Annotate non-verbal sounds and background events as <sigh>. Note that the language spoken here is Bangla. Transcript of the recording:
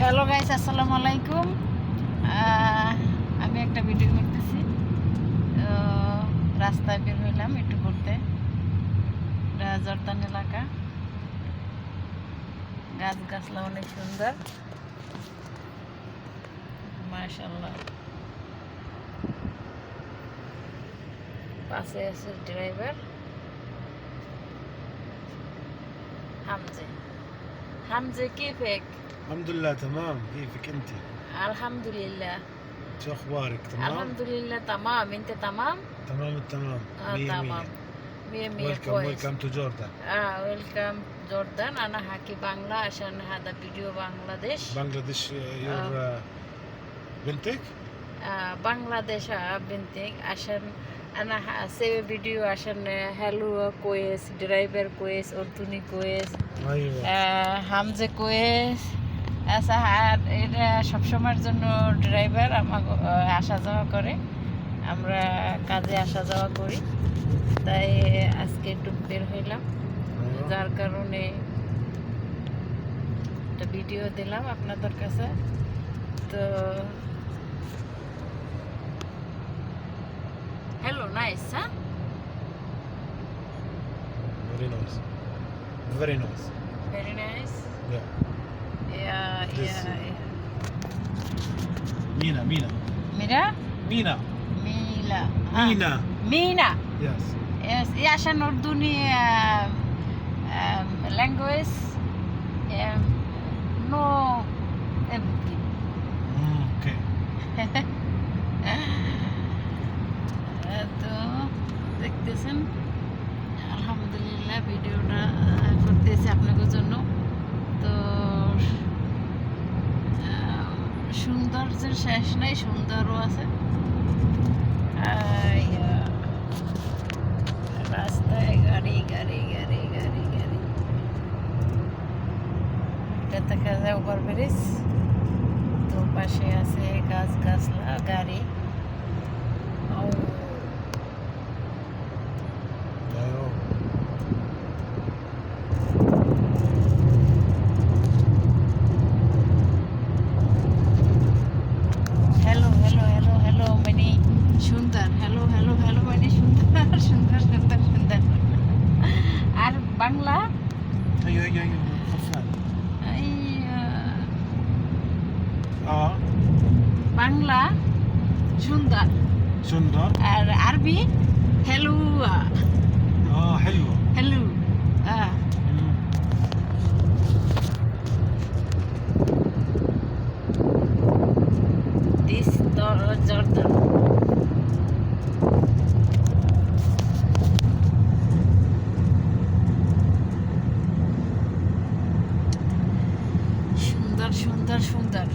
হ্যালো গাইস আসসালামু আলাইকুম। আমি একটা ভিডিও করতেছি রাস্তায় বের হইলাম একটু ঘুরতে। জর্দান এলাকা। গাছ গাছলা অনেক সুন্দর। মাশাল্লাহ পাশে আছে ড্রাইভার হামজে। حمزة كيفك؟ الحمد لله تمام كيفك انت؟ الحمد لله شو اخبارك تمام؟ الحمد لله تمام انت تمام؟ تمام التمام اه مية تمام مية مية ويلكم ويلكم تو جوردن اه ويلكم جوردن انا حكي بانجلا عشان هذا فيديو بنغلاديش بنغلاديش يور بنتك؟ اه بنغلاديش بنتك عشان আনা সে ভিডিও আসেন হ্যালো কোয়েস ড্রাইভার কোয়েস অর্থুনি কোয়েস হামজে কোয়েস আচ্ছা আর এটা সবসময়ের জন্য ড্রাইভার আমাকে আসা যাওয়া করে। আমরা কাজে আসা যাওয়া করি। তাই আজকে একটু বের হইলাম। হ্যাঁ। যার কারণে একটা ভিডিও দিলাম আপনাদের কাছে। তো essa? Very nice. Very nice. Very nice. Yeah. Yeah, yeah, yeah. Mina, Mina. Mina? Mina. Mila. Ah, Mina. Mina. Yes. Yes, yeah, عشان أردني um, um, language um, no everything. Mm, okay. <laughs> দেখতেছেন আলহামদুলিল্লাহ, ভিডিওটা করতেছি আপনাদের জন্য। তো সৌন্দর্যের শেষ নাই সুন্দরও আছে। রাস্তায় গাড়ি গাড়ি গাড়ি গাড়ি গাড়ি। এটা দেখা যায় ওভার ব্রিজ তো পাশে আছে গাছ গাছলা গাড়ি। সুন্দর সুন্দর সুন্দর। আর বাংলা? বাংলা সুন্দর। সুন্দর। আর আরবি? হেলুয়া। হেলুয়া। সুন্দর সুন্দর